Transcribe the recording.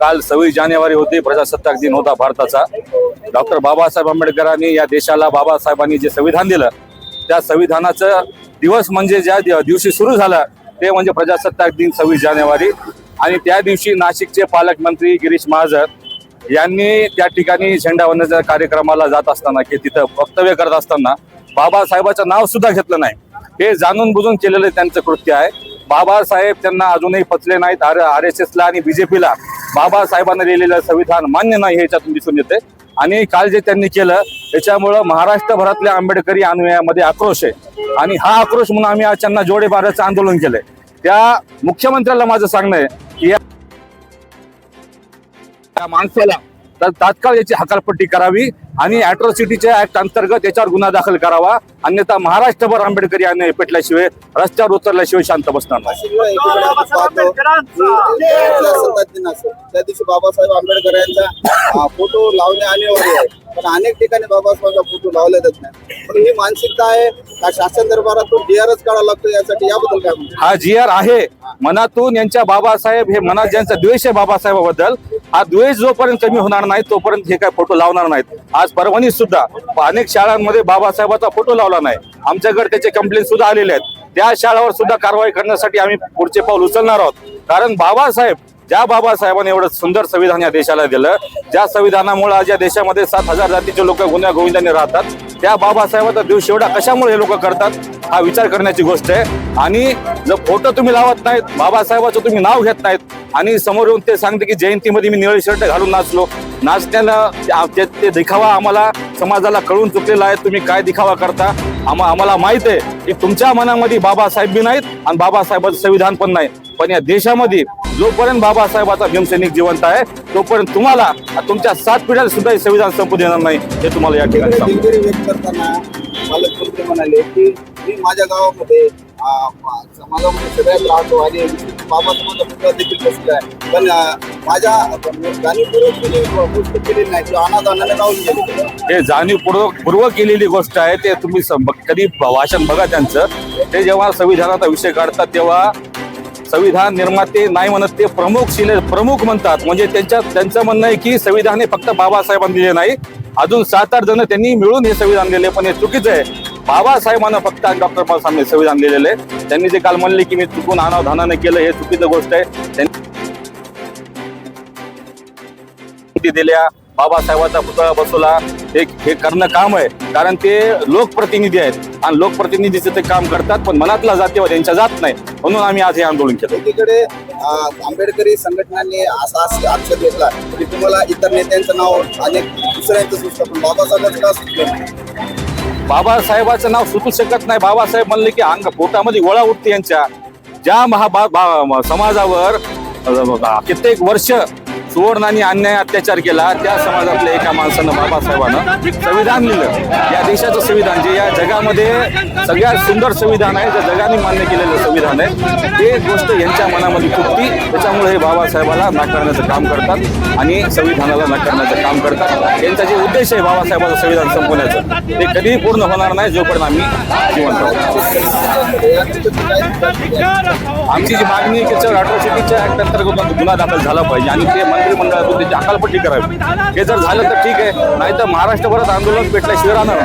काल सव्वीस जानेवारी होती प्रजासत्ताक दिन होता भारताचा. डॉक्टर बाबासाहेब आंबेडकरांनी या देशाला बाबासाहेबांनी जे संविधान दिलं त्या संविधानाचं दिवस म्हणजे ज्या दिवशी सुरू झालं ते म्हणजे प्रजासत्ताक दिन सव्वीस जानेवारी. आणि त्या दिवशी नाशिकचे पालकमंत्री गिरीश महाजन यांनी त्या ठिकाणी झेंडावंदनाच्या कार्यक्रमाला जात असताना की तिथं वक्तव्य करत असताना बाबासाहेबाचं नाव सुद्धा घेतलं नाही. हे जाणून बुजून केलेलं त्यांचं कृत्य आहे. बाबासाहेब त्यांना अजूनही पचले नाहीत आर आर एस एसला आणि बीजेपीला. बाबासाहेबांना लिहिलेलं संविधान मान्य नाही हे याच्यातून दिसून येते. आणि काल जे त्यांनी केलं त्याच्यामुळं महाराष्ट्रभरातल्या आंबेडकरी अनुयायामध्ये आक्रोश आहे. आणि हा आक्रोश म्हणून आम्ही आज त्यांना जोडे मारायचं आंदोलन केलंय. त्या मुख्यमंत्र्याला माझं सांगणं आहे की या त्या माणसाला तर तात्काळ याची हकालपट्टी करावी आणि अॅट्रॉसिटीच्या ऍक्ट अंतर्गत याच्यावर गुन्हा दाखल करावा. अन्यथा महाराष्ट्रभर आंबेडकरी अन्याय पेटल्याशिवाय रस्त्यावर उतरल्याशिवाय शांत बसणार नाही. त्या दिवशी बाबासाहेब आंबेडकर यांचा फोटो लावणे अनिवार्य आहे. पण अनेक ठिकाणी बाबासाहेबांचा फोटो लावले जात नाही. पण ही मानसिकता आहे का शासन दरबारातून तो डीआरच काढावा लागतो यासाठी याबद्दल काय म्हणतो हा जी आर आहे. मनातून यांच्या बाबासाहेब हे मनात ज्यांचा द्वेष आहे बाबासाहेबाबद्दल हा द्वेष जोपर्यंत कमी होणार नाही तोपर्यंत हे काय फोटो लावणार नाहीत. आज परभणीत सुद्धा अनेक शाळांमध्ये बाबासाहेबाचा फोटो लावला नाही. आमच्याकडे त्याचे कंप्लेंट सुद्धा आलेले आहेत. त्या शाळावर सुद्धा कारवाई करण्यासाठी आम्ही पुढचे पाऊल उचलणार आहोत. कारण बाबासाहेब ज्या बाबासाहेबांनी एवढं सुंदर संविधान या देशाला दिलं ज्या संविधानामुळे आज या देशामध्ये सात हजार जातीचे लोक गुन्ह्या गोविंदाने राहतात त्या बाबासाहेबाचा दिवस एवढा कशामुळे हे लोक करतात हा विचार करण्याची गोष्ट आहे. आणि जर फोटो तुम्ही लावत नाहीत बाबासाहेबाचं तुम्ही नाव घेत नाहीत आणि समोर येऊन ते सांगते की जयंतीमध्ये मी निळे शर्ट घालून नाचलो नाचण्याला ते- दिखावा आम्हाला समाजाला कळून चुकलेला आहे तुम्ही काय दिखावा करता? आम्हा आम्हाला माहीत आहे की तुमच्या मनामध्ये बाबासाहेब बी नाहीत आणि बाबासाहेबाचं संविधान पण नाही. पण या देशामध्ये जोपर्यंत बाबासाहेबाचा भीमसैनिक जिवंत आहे तोपर्यंत तुम्हाला तुमच्या सात पिढ्याला सुद्धा हे संविधान संपू देणार नाही हे तुम्हाला या ठिकाणी दिलगिरी व्यक्त करताना पालकमंत्री म्हणाले की मी माझ्या गावामध्ये समाजामध्ये सगळ्यात राहतो आणि बाबासाहेबांचा पुतळा देखील बसला आहे. पण माझ्या जाणीवपूर्वक गोष्ट केलेली नाही किंवा अनादानाने लावून गेली हे जाणीवपूर्वक पूर्व केलेली गोष्ट आहे ते तुम्ही कधी भाषण बघा त्यांचं. ते जेव्हा संविधानाचा विषय काढतात तेव्हा संविधान निर्माते नाही म्हणत ते प्रमुख शिले प्रमुख म्हणतात. म्हणजे त्यांच्या त्यांचं म्हणणं आहे की संविधान हे फक्त बाबासाहेबांनी दिले नाही अजून सात आठ जण त्यांनी मिळून हे संविधान दिले पण हे चुकीचं आहे. बाबासाहेबांना फक्त डॉक्टर बाबासाहेबांनी संविधान दिलेलं आहे. त्यांनी जे काल म्हणले की मी चुकून अनावधानानं केलं हे चुकीचं गोष्ट आहे. त्यांनी दिल्या बाबासाहेबांचा पुतळा बसवला. हे हे करणं काम आहे. कारण ते लोकप्रतिनिधी आहेत. आणि लोकप्रतिनिधीचे ते काम करतात पण मनातला जातीवर त्यांच्या जात नाही. म्हणून आम्ही आज हे आंदोलन केलं. एकीकडे आंबेडकरी संघटनांनी असा आक्षेप घेतला की तुम्हाला इतर नेत्यांचं नाव अनेक दुसऱ्यांचं सुचतं पण बाबासाहेबांचं का सुचलं बाबासाहेबाचं नाव सुचू शकत नाही. बाबासाहेब म्हणले की अंग पोटामध्ये गोळा उठते यांच्या. ज्या महाबा समाजावर कित्येक वर्ष आणि अन्याय अत्याचार केला त्या समाजातल्या एका माणसानं बाबासाहेबानं संविधान लिहिलं. या देशाचं संविधान जे या जगामध्ये सगळ्यात सुंदर संविधान आहे जे जगाने मान्य केलेलं संविधान आहे ते गोष्ट यांच्या मनामध्ये फुटती. त्याच्यामुळे हे बाबासाहेबाला नाकारण्याचं काम करतात आणि संविधानाला नाकारण्याचं काम करतात. यांचा जे उद्देश आहे बाबासाहेबाचं संविधान संपवण्याचं ते कधीही पूर्ण होणार नाही जोपर्यंत आम्ही जिवंत आमची जी मागणी आहे की अठराशे अॅट्रॉसिटीच्या ऍक्ट अंतर्गत गुन्हा दाखल झाला पाहिजे आणि ते मंत्रिमंडळातून त्याची अकालपट्टी करावी. हे जर झालं तर ठीक आहे. नाही तर महाराष्ट्रभरात आंदोलन पेटल्याशिवाय राहणार